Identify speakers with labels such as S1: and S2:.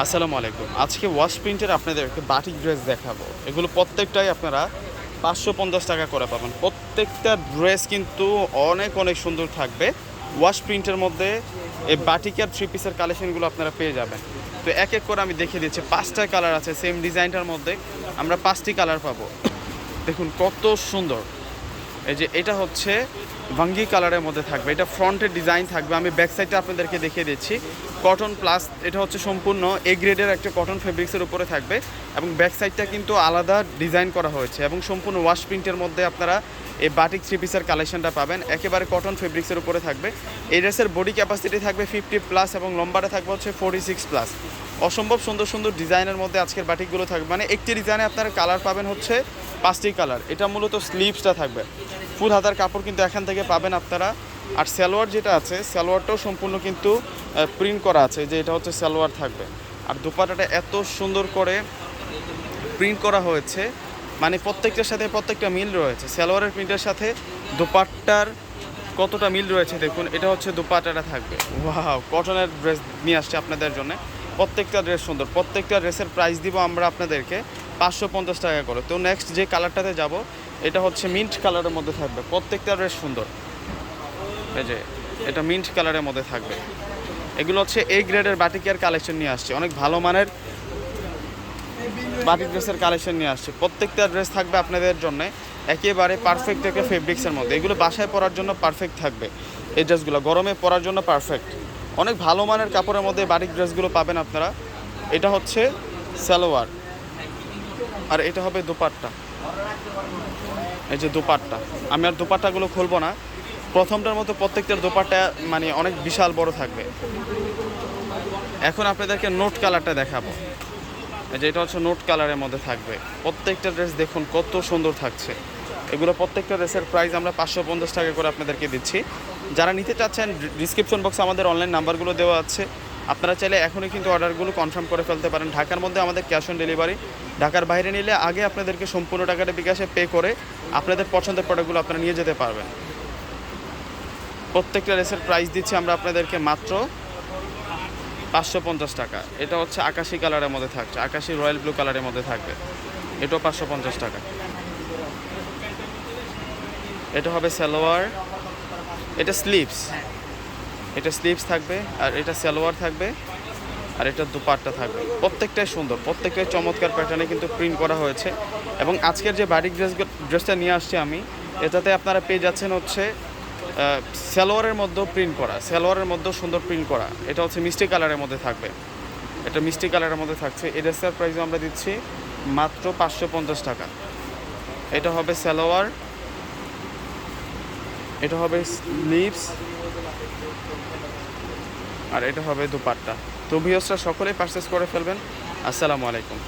S1: আসসালামু আলাইকুম। আজকে ওয়াশ প্রিন্টের আপনাদেরকে বাটিক ড্রেস দেখাবো। এগুলো প্রত্যেকটাই আপনারা পাঁচশো পঞ্চাশ টাকা করে পাবেন। প্রত্যেকটা ড্রেস কিন্তু অনেক অনেক সুন্দর থাকবে। ওয়াশ প্রিন্টের মধ্যে এই বাটিকের থ্রি পিসের কালেকশনগুলো আপনারা পেয়ে যাবেন। তো এক এক করে আমি দেখিয়ে দিচ্ছি। পাঁচটা কালার আছে সেম ডিজাইনটার মধ্যে আমরা পাঁচটি কালার পাবো। দেখুন কত সুন্দর। এই যে এটা হচ্ছে ভাঙ্গি কালারের মধ্যে থাকবে। এটা ফ্রন্টের ডিজাইন থাকবে। আমি ব্যাক সাইডটা আপনাদেরকে দেখিয়ে দিচ্ছি। কটন প্লাস এটা হচ্ছে সম্পূর্ণ এ গ্রেডের একটা কটন ফেব্রিক্সের উপরে থাকবে এবং ব্যাক সাইডটা কিন্তু আলাদা ডিজাইন করা হয়েছে এবং সম্পূর্ণ ওয়াশ প্রিন্টের মধ্যে আপনারা এই বাটিক থ্রি পিসের কালেকশনটা পাবেন। একেবারে কটন ফেব্রিক্সের উপরে থাকবে। এই ড্রেসের বডি ক্যাপাসিটি থাকবে ফিফটি প্লাস এবং লম্বাটা থাকবে হচ্ছে ফোর্টি সিক্স প্লাস অসম্ভব সুন্দর সুন্দর ডিজাইনের মধ্যে আজকের বাটিকগুলো থাকবে। মানে একটি ডিজাইনে আপনারা কালার পাবেন হচ্ছে পাঁচটি কালার। এটা মূলত স্লিভসটা থাকবে। ফুল হাতার কাপড় কিন্তু এখান থেকে পাবেন আপনারা। আর সালোয়ার যেটা আছে, সালোয়ারটাও সম্পূর্ণ কিন্তু প্রিন্ট করা আছে যে এটা হচ্ছে সালোয়ার থাকবে। আর দুপাটাটা এত সুন্দর করে প্রিন্ট করা হয়েছে। মানে প্রত্যেকটার সাথে প্রত্যেকটা মিল রয়েছে। সালোয়ারের প্রিন্টের সাথে দুপাট্টার কতটা মিল রয়েছে দেখুন, এটা হচ্ছে দুপাট্টাটা থাকবে। ওয়াও কটনের ড্রেস নিয়ে আসছে আপনাদের জন্য। প্রত্যেকটা ড্রেস সুন্দর। প্রত্যেকটা ড্রেসের প্রাইস দিব আমরা আপনাদেরকে। পাঁচশো পঞ্চাশ টাকা করে। তো নেক্সট যে কালারটাতে যাব, এটা হচ্ছে মিন্ট কালারের মধ্যে থাকবে। প্রত্যেকটা ড্রেস সুন্দর। এই যে, এটা মিন্ট কালারের মধ্যে থাকবে। এগুলো হচ্ছে এই গ্রেডের বাটিকের কালেকশন নিয়ে আসছে। অনেক ভালো মানের বাটিক ড্রেসের কালেকশন নিয়ে আসছে। প্রত্যেকটা ড্রেস থাকবে আপনাদের জন্য। একেবারে পারফেক্ট একটা ফেব্রিক্সের মধ্যে। এগুলো বাসায় পরার জন্য পারফেক্ট থাকবে। এই ড্রেসগুলো গরমে পরার জন্য পারফেক্ট অনেক ভালো মানের কাপড়ের মধ্যে বাটিক ড্রেসগুলো পাবেন আপনারা। এটা হচ্ছে সালোয়ার। আর এটা হবে দুপাট্টা। এই যে দুপাট্টা। আমি আর দুপাট্টাগুলো খুলবো না। প্রথমটার মতো প্রত্যেকটার দুপাট্টা মানে অনেক বিশাল বড় থাকবে। এখন আপনাদেরকে নোট কালারটা দেখাবো। এই যে এটা হচ্ছে নোট কালারের মধ্যে থাকবে। প্রত্যেকটা ড্রেস দেখুন কত সুন্দর থাকছে। এগুলো প্রত্যেকটা ড্রেসের প্রাইস আমরা পাঁচশো পঞ্চাশ টাকা করে আপনাদেরকে দিচ্ছি। যারা নিতে চাচ্ছেন ডিসক্রিপশন বক্সে আমাদের অনলাইন নাম্বারগুলো দেওয়া আছে। আপনারা চাইলে এখনই কিন্তু অর্ডারগুলো কনফার্ম করে ফেলতে পারেন। ঢাকার মধ্যে আমাদের ক্যাশ অন ডেলিভারি ঢাকার বাইরে নিলে আগে আপনাদেরকে সম্পূর্ণ টাকাটা বিকাশে পে করে আপনাদের পছন্দের প্রোডাক্টগুলো আপনারা নিয়ে যেতে পারবেন। প্রত্যেকটা রেসের প্রাইস দিচ্ছি আমরা আপনাদেরকে মাত্র পাঁচশো পঞ্চাশ টাকা। এটা হচ্ছে আকাশি কালারের মধ্যে থাকছে, আকাশি রয়্যাল ব্লু কালারের মধ্যে থাকবে। এটাও পাঁচশো পঞ্চাশ টাকা। এটা হবে সালোয়ার, এটা স্লিভস এটা স্লিভস থাকবে, আর এটা সালোয়ার থাকবে, আর এটা দুপাট্টা থাকবে। প্রত্যেকটাই সুন্দর, প্রত্যেকটাই চমৎকার প্যাটার্নে কিন্তু প্রিন্ট করা হয়েছে। এবং আজকের যে বাড়ির ড্রেস ড্রেসটা নিয়ে আসছি আমি, এটাতে আপনারা পেয়ে যাচ্ছেন হচ্ছে সালোয়ারের মধ্যেও প্রিন্ট করা, সালোয়ারের মধ্যেও সুন্দর প্রিন্ট করা। এটা হচ্ছে মিষ্টি কালারের মধ্যে থাকবে। এটা মিষ্টি কালারের মধ্যে থাকছে। এই ড্রেসটার প্রাইস আমরা দিচ্ছি মাত্র পাঁচশো পঞ্চাশ টাকা। এটা হবে সালোয়ার, এটা হবে স্লিভস আর এটা হবে দুপাট্টা। তো ভিওসরা সকলেই পারচেস করে ফেলবেন। আসসালামু আলাইকুম।